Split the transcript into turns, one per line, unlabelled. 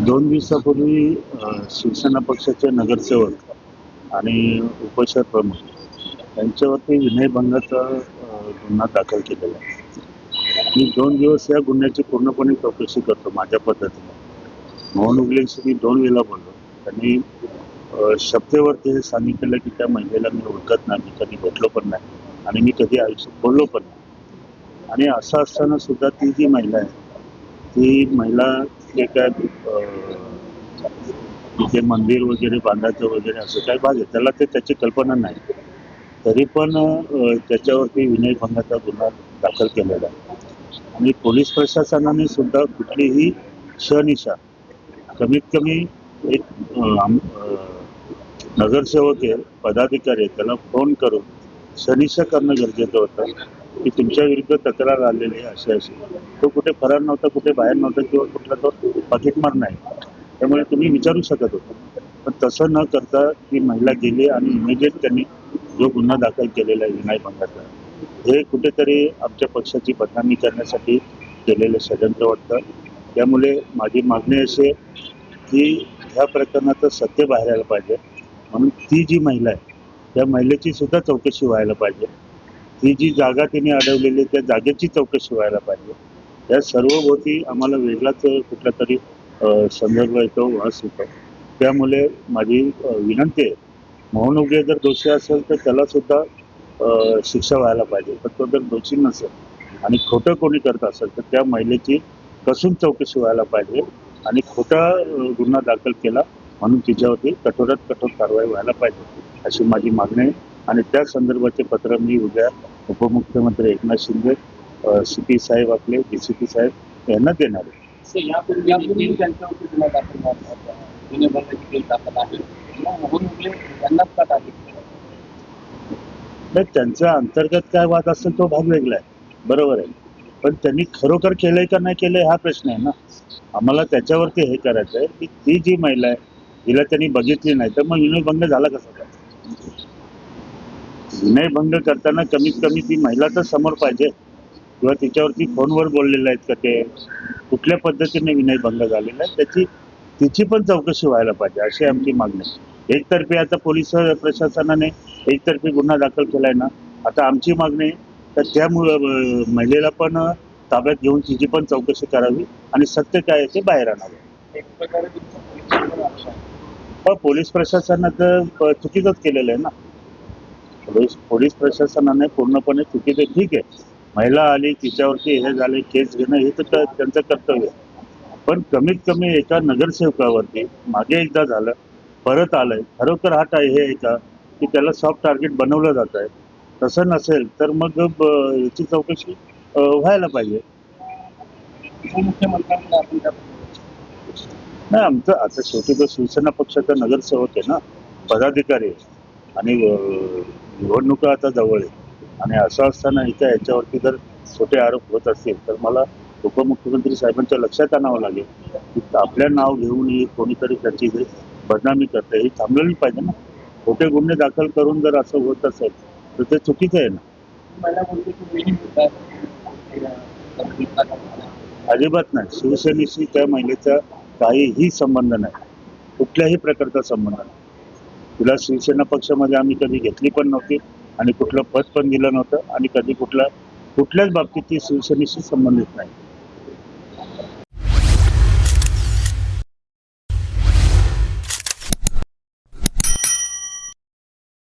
दोन दिवसापूर्वी शिवसेना पक्षाचे नगरसेवक आणि उपशहर प्रमुख यांच्यावरती विनयभंगाचा गुन्हा दाखल केलेला आहे. मी दोन दिवस या गुन्ह्याची पूर्णपणे चौकशी करतो माझ्या पद्धतीने. मोहन उगलेंशी मी दोन वेळा बोललो. त्यांनी अ, शब्देवरती हे सांगितलेलं की त्या महिलेला मी ओळखत नाही मी कधी भेटलो पण नाही आणि मी कधी आयुष्यात बोललो पण नाही. आणि असं असताना सुद्धा ती जी महिला आहे ती महिला जे काय तिथे मंदिर वगैरे बांधायचं वगैरे असं काय भाग आहे त्याला ते त्याची कल्पना नाही. तरी पण त्याच्यावरती त्याच्यावरती विनयभंगाचा गुन्हा दाखल केलेला आहे. आणि पोलीस प्रशासनाने सुद्धा कुठलीही शनिशा कमीत कमी एक नगरसेवक पदाधिकारी त्यांना त्याला फोन करून शनिशा करणं गरजेचं होतं. की तुमच्या विरुद्ध तक्रार आलेली आहे अशी अशी. तो कुठे फरार नव्हता कुठे बाहेर नव्हता किंवा कुठला तो पाकिटमार नाही. त्यामुळे तुम्ही विचारू शकत होता. पण तसं न करता ती महिला गेली आणि इमिजिएट त्यांनी जो गुन्हा दाखल केलेला आहे विनय भंगाचा हे कुठेतरी आमच्या पक्षाची बदनामी करण्यासाठी केलेलं षडयंत्र वाटतं. त्यामुळे माझी मागणी अशी आहे की ह्या प्रकरणाचं सत्य बाहेर यायला पाहिजे. म्हणून ती जी महिला आहे त्या महिलेची सुद्धा चौकशी व्हायला पाहिजे. ती जी जागा तिने अडवलेली आहे, त्या जागेची चौकशी व्हायला पाहिजे. त्या सर्वभोवती आम्हाला वेगळाच कुठला तरी संदर्भ येतो वास येतो. त्यामुळे माझी विनंती आहे मोहन उगे जर दोषी असेल तर त्याला सुद्धा शिक्षा व्हायला पाहिजे. पण तो जर दोषी नसेल आणि खोटं कोणी करत असेल तर त्या महिलेची कसून चौकशी व्हायला पाहिजे. आणि खोटा गुन्हा दाखल केला म्हणून तिच्यावरती कठोरात कठोर कारवाई व्हायला पाहिजे अशी माझी मागणी आहे. आणि त्या संदर्भाचे पत्र मी उद्या उपमुख्यमंत्री एकनाथ शिंदे सी पी साहेब आपले डी सी पी साहेब यांना देणार आहे.
दाखल आहे?
नाही त्यांचा अंतर्गत काय वाद असेल तो भाग वेगळा आहे. बरोबर आहे. पण त्यांनी खरोखर केलंय का नाही केलंय हा प्रश्न आहे ना. आम्हाला त्याच्यावरती हे करायचं आहे की ती जी महिला आहे तिला त्यांनी बघितली नाही. तर मग विनयभंग झाला कसा काय? विनयभंग करताना कमीत कमी ती महिला तर समोर पाहिजे. किंवा तिच्यावरती फोनवर बोललेले आहेत का ते? कुठल्या पद्धतीने विनयभंग झालेला आहे? त्याची तिची पण चौकशी व्हायला पाहिजे अशी आमची मागणी एकतर्फे एकतर्फी आता पोलीस प्रशासनाने एकतर्फी गुन्हा दाखल केलाय ना? आता आमची मागणी तर त्या महिलेला पण ताब्यात घेऊन तिची पण चौकशी करावी आणि सत्य काय आहे ते बाहेर आणावं.
एक प्रकारे
पण पोलीस प्रशासनानं तर चुकीचंच केलेलं आहे ना. पोलीस पोलीस प्रशासनाने पूर्णपणे चुकीचं ठीक आहे. महिला आली तिच्यावरती हे झाले केस घेणं हे तर त्यांचं कर्तव्य आहे. पण कमीत कमी एका नगरसेवकावरती मागे एकदा झालं परत आलंय. खरोखर हा टाय हे एका की त्याला सॉफ्ट टार्गेट बनवलं जात आहे. तसं नसेल तर मग याची चौकशी व्हायला पाहिजे.
आपण त्या
नाही आमचं आता शेवटी तर शिवसेना पक्षाचा नगरसेवक आहे ना पदाधिकारी आहे. आणि निवडणुका आता जवळ आहे. आणि असं असताना इथं याच्यावरती जर छोटे आरोप होत असतील तर मला उपमुख्यमंत्री साहेबांच्या लक्षात आणावं लागेल की आपल्या नाव घेऊन ही कोणीतरी त्याची बदनामी करते ही थांबलेली पाहिजे ना. खोटे गुन्हे दाखल करून जर असं होत असेल तर ते चुकीचं आहे ना. अजिबात नाही. शिवसेनेशी त्या महिलेचा काहीही संबंध नाही. कुठल्याही प्रकारचा संबंध नाही. तिला शिवसेना पक्षामध्ये आम्ही कधी घेतली पण नव्हती आणि कुठलं पद पण दिलं नव्हतं आणि कधी कुठला कुठल्याच बाबतीत ती शिवसेनेशी संबंधित नाही.